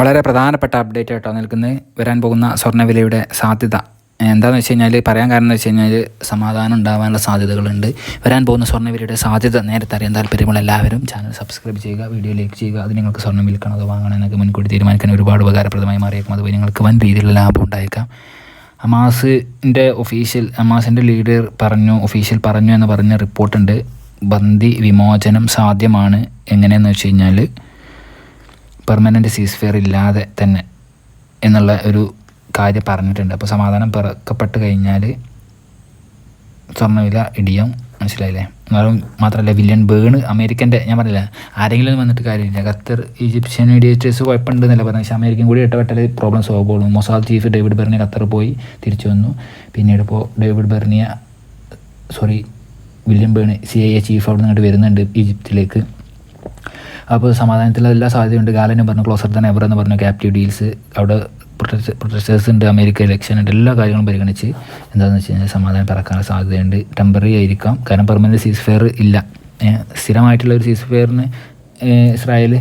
വളരെ പ്രധാനപ്പെട്ട അപ്ഡേറ്റ് ആയിട്ടോ നിൽക്കുന്നത് വരാൻ പോകുന്ന സ്വർണവിലയുടെ സാധ്യത. എന്താണെന്ന് വെച്ച് കഴിഞ്ഞാൽ പറയാൻ കാരണം എന്ന് വെച്ച് കഴിഞ്ഞാൽ സമാധാനം ഉണ്ടാകാനുള്ള സാധ്യതകളുണ്ട്. വരാൻ പോകുന്ന സ്വർണവിലയുടെ സാധ്യത നേരത്തെ അറിയാൻ താല്പര്യമുള്ള എല്ലാവരും ചാനൽ സബ്സ്ക്രൈബ് ചെയ്യുക വീഡിയോ ലൈക്ക് ചെയ്യുക. അത് നിങ്ങൾക്ക് സ്വർണം വിൽക്കണം അത് വാങ്ങണം എന്നൊക്കെ മുൻകൂട്ടി തീരുമാനിക്കാൻ ഒരുപാട് ഉപകാരപ്രദമായി മാറിയേക്കും. അതുപോലെ നിങ്ങൾക്ക് വൻ രീതിയിലുള്ള ലാഭം ഉണ്ടായേക്കാം. അമാസിന്റെ ഒഫീഷ്യൽ അമാസിന്റെ ലീഡർ പറഞ്ഞു ഒഫീഷ്യൽ പറഞ്ഞു എന്ന് പറഞ്ഞ റിപ്പോർട്ടുണ്ട് ബന്ദി വിമോചനം സാധ്യമാണ് എങ്ങനെയെന്ന് വെച്ച് കഴിഞ്ഞാൽ പെർമനന്റ് സീസ് ഫെയർ ഇല്ലാതെ തന്നെ എന്നുള്ള ഒരു കാര്യം പറഞ്ഞിട്ടുണ്ട്. അപ്പോൾ സമാധാനം പിറക്കപ്പെട്ട് കഴിഞ്ഞാൽ സ്വർണവില ഇടിയും. മനസ്സിലായില്ലേ? എന്നാലും മാത്രമല്ല വില്യൻ ബേണ് അമേരിക്കന്റെ ഞാൻ പറഞ്ഞില്ല ആരെങ്കിലും വന്നിട്ട് കാര്യമില്ല. ഖത്തർ ഈജിപ്ഷ്യൻ മീഡിയേറ്റേഴ്സ് കുഴപ്പമുണ്ടെന്നല്ല പറഞ്ഞു പക്ഷേ അമേരിക്കൻ കൂടി ഇട്ടപ്പെട്ടാൽ പ്രോബ്ലം സോൾവ് ആവുള്ളൂ Mossad chief David Barnea Qatar പോയി തിരിച്ചു വന്നു. പിന്നീട് ഇപ്പോൾ David Barnea sorry William Burns C I A chief അവിടെ നിന്നിട്ട് വരുന്നുണ്ട് ഈജിപ്തിലേക്ക്. അപ്പോൾ സമാധാനത്തിൽ എല്ലാ സാധ്യതയുണ്ട്. ഗാലനും പറഞ്ഞു ക്ലോസർ തന്നെ എവർ എന്ന് പറഞ്ഞു ക്യാപ്റ്റീവ് ഡീൽസ് അവിടെ പ്രൊട്ടസ്റ്റേഴ്സ് ഉണ്ട് അമേരിക്ക ഇലക്ഷൻ ഉണ്ട് എല്ലാ കാര്യങ്ങളും പരിഗണിച്ച് എന്താണെന്ന് വെച്ച് കഴിഞ്ഞാൽ സമാധാനം പറക്കാനുള്ള സാധ്യതയുണ്ട്. ടെമ്പററി ആയിരിക്കാം. കാരണം പെർമനന്റ് സീസ് ഫെയർ ഇല്ല സ്ഥിരമായിട്ടുള്ള ഒരു സീസ് ഫെയറിന് ഇസ്രായേൽ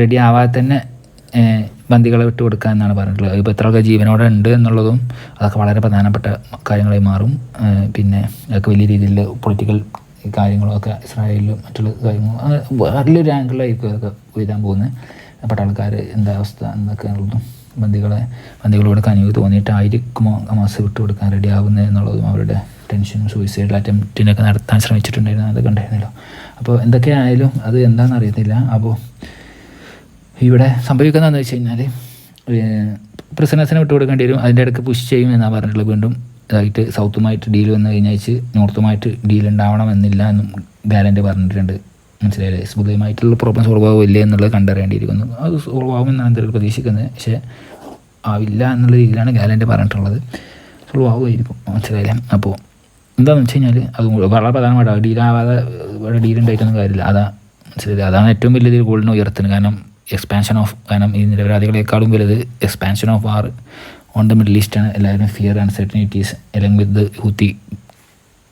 റെഡി ആവാതെ തന്നെ ബന്ദികളെ വിട്ടു കൊടുക്കുക എന്നാണ് പറഞ്ഞിട്ടുള്ളത്. ഇപ്പോൾ എത്ര ആൾക്കാർ ജീവനോടെ ഉണ്ട് എന്നുള്ളതും അതൊക്കെ വളരെ പ്രധാനപ്പെട്ട കാര്യങ്ങളായി മാറും. പിന്നെ അതൊക്കെ വലിയ രീതിയിൽ പൊളിറ്റിക്കൽ കാര്യങ്ങളൊക്കെ ഇസ്രായേലിലും മറ്റുള്ള കാര്യങ്ങളും വലിയൊരു ആംഗിളിലായിരിക്കും അതൊക്കെ എഴുതാൻ പോകുന്നത്. പെട്ട ആൾക്കാർ എന്താ അവസ്ഥ എന്നൊക്കെ ഉള്ളതും ബന്ദികളെ ബന്ദികളോട് കനിവ് തോന്നിയിട്ടായിരിക്കുമോ ഹമാസ് വിട്ടു കൊടുക്കാൻ റെഡി ആവുന്നത് എന്നുള്ളതും അവരുടെ ടെൻഷനും സൂയിസൈഡ് അറ്റംപ്റ്റിനൊക്കെ നടത്താൻ ശ്രമിച്ചിട്ടുണ്ടായിരുന്നു അതൊക്കെ ഉണ്ടായിരുന്നല്ലോ. അപ്പോൾ എന്തൊക്കെയായാലും അത് എന്താണെന്ന് അറിയത്തില്ല. അപ്പോൾ ഇവിടെ സംഭവിക്കുന്നതെന്ന് വെച്ച് കഴിഞ്ഞാൽ വിട്ടു കൊടുക്കേണ്ടി വരും അതിന്റെ ഇടയ്ക്ക് പുഷ് ചെയ്യും എന്നാണ് പറഞ്ഞിട്ടുള്ളത് വീണ്ടും. ഇതായിട്ട് സൗത്തുമായിട്ട് ഡീൽ വന്നു കഴിഞ്ഞാൽ നോർത്തുമായിട്ട് ഡീൽ ഉണ്ടാവണമെന്നില്ല എന്നും ഗാലന്റെ പറഞ്ഞിട്ടുണ്ട്. മനസ്സിലായില്ലേ? സ്മൃതമായിട്ടുള്ള പ്രോബ്ലം സോൾവ് ആവില്ലേ എന്നുള്ളത് കണ്ടറിയേണ്ടിയിരിക്കുന്നു. അത് സോൾവ് ആവുമെന്നാണ് എന്തെങ്കിലും പ്രതീക്ഷിക്കുന്നത്. പക്ഷേ ആവില്ല എന്നുള്ള രീതിയിലാണ് ഗാലന്റ് പറഞ്ഞിട്ടുള്ളത്. സോൾവ് ആവുമായിരിക്കും മനസ്സിലായില്ലേ? അപ്പോൾ എന്താണെന്ന് വെച്ച് കഴിഞ്ഞാൽ അത് വളരെ പ്രധാനമായിട്ട് ഡീലാവാതെ ഇവിടെ ഡീൽ ഉണ്ടായിട്ടൊന്നും കാര്യമില്ല. അതാ മനസ്സിലായില്ലേ? അതാണ് ഏറ്റവും വലിയ ഇതിൽ ഗോൾഡിനെ ഉയർത്തുന്നത്. കാരണം എക്സ്പാൻഷൻ ഓഫ് കാരണം ഈ നിരപരാധികളെക്കാളും വലുത് expansion of war on the middle ഈസ്റ്റാണ് എല്ലാവരും fear uncertainties along with Houthi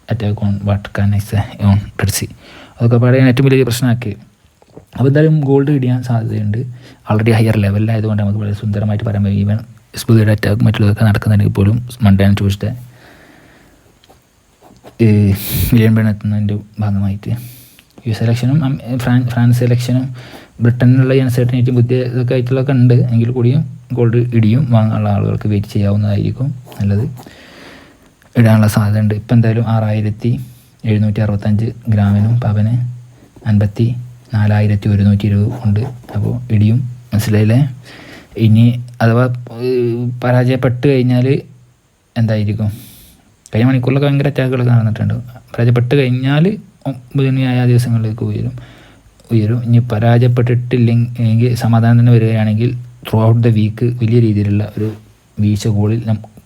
attack on what can ice on Red Sea അതൊക്കെ പറയാൻ ഏറ്റവും വലിയ പ്രശ്നമാക്കി. അപ്പോൾ എന്തായാലും ഗോൾഡ് ഇടിയാൻ സാധ്യതയുണ്ട്. ഓൾറെഡി ഹയർ ലെവലിലായതുകൊണ്ട് നമുക്ക് വളരെ സുന്ദരമായിട്ട് പറയാൻ ഈവൻ സ്പീഡ് അറ്റാക്ക് മറ്റുള്ളതൊക്കെ നടക്കുന്നുണ്ടെങ്കിൽ പോലും മണ്ടേ ട്യൂസ്ഡേ മില്യൺ പെണ്ണെത്തുന്നതിന്റെ ഭാഗമായിട്ട്. യു എസ് ഇലക്ഷനും ഫ്രാൻസ് ഇലക്ഷനും ബ്രിട്ടനിലുള്ള അൺസർട്ടനിറ്റി ബുദ്ധി ഇതൊക്കെ ആയിട്ടുള്ളതൊക്കെ ഉണ്ട്. എങ്കിൽ കൂടിയും ഗോൾഡ് ഇടിയും വാങ്ങാനുള്ള ആളുകൾക്ക് വെയിറ്റ് ചെയ്യാവുന്നതായിരിക്കും. നല്ലത്. ഇടാനുള്ള സാധ്യത ഉണ്ട് ഇപ്പം എന്തായാലും ആറായിരത്തി എഴുന്നൂറ്റി അറുപത്തഞ്ച് ഗ്രാമിനും പവന് അൻപത്തി നാലായിരത്തി ഒരുന്നൂറ്റി ഇരുപത് ഉണ്ട്. അപ്പോൾ ഇടിയും മനസ്സിലായില്ലേ? ഇനി അഥവാ പരാജയപ്പെട്ട് കഴിഞ്ഞാൽ എന്തായിരിക്കും? കഴിഞ്ഞ മണിക്കൂറിലൊക്കെ ഭയങ്കര അറ്റാക്കുകൾ നടന്നിട്ടുണ്ട്. പരാജയപ്പെട്ട് കഴിഞ്ഞാൽ ബുധനായ ദിവസങ്ങളിലേക്ക് ഉയരും. ഉയരും. ഇനി പരാജയപ്പെട്ടിട്ടില്ലെങ്കിൽ സമാധാനം തന്നെ വരികയാണെങ്കിൽ ത്രൂ ഔട്ട് ദ വീക്ക് വലിയ രീതിയിലുള്ള ഒരു വീഴ്ച ഗോളിൽ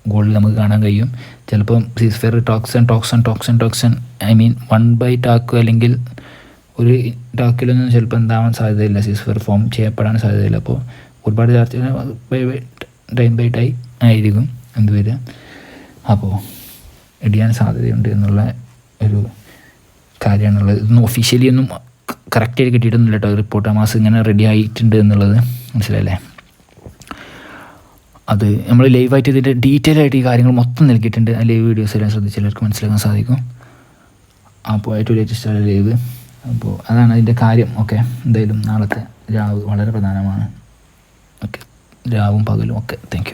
ഗോളിൽ നമുക്ക് കാണാൻ കഴിയും. ചിലപ്പം ceasefire talks on talks on talks on talks on I mean one by talk അല്ലെങ്കിൽ ഒരു ടാക്കിലൊന്നും ചിലപ്പോൾ എന്താവാൻ സാധ്യതയില്ല. സീസ് ഫെയർ ഫോം ചെയ്യപ്പെടാൻ സാധ്യതയില്ല. അപ്പോൾ ഒരുപാട് charge buy buy time buy time ആയിരിക്കും എന്ത് വരിക. അപ്പോൾ ഇടിയാൻ സാധ്യതയുണ്ട് എന്നുള്ള ഒരു കാര്യമാണുള്ളത്. ഇതൊന്നും ഒഫീഷ്യലി ഒന്നും കറക്റ്റായിട്ട് കിട്ടിയിട്ടൊന്നുമില്ല കേട്ടോ. റിപ്പോർട്ട് ആ മാസം ഇങ്ങനെ റെഡി ആയിട്ടുണ്ട് എന്നുള്ളത്. മനസ്സിലായില്ലേ? അത് നമ്മൾ ലൈവായിട്ട് ഇതിന്റെ ഡീറ്റെയിൽ ആയിട്ട് ഈ കാര്യങ്ങൾ മൊത്തം നൽകിയിട്ടുണ്ട്. ആ ലൈവ് വീഡിയോസ് എല്ലാം ശ്രദ്ധിച്ച് എല്ലാവർക്കും മനസ്സിലാക്കാൻ സാധിക്കും. അപ്പോൾ ഏറ്റവും ലേറ്റസ്റ്റ് ആണ് ലൈവ് അപ്പോൾ അതാണ് അതിന്റെ കാര്യം. ഓക്കെ എന്തായാലും നാളത്തെ രാവ് വളരെ പ്രധാനമാണ്. ഓക്കെ രാവും പകലും ഒക്കെ. താങ്ക്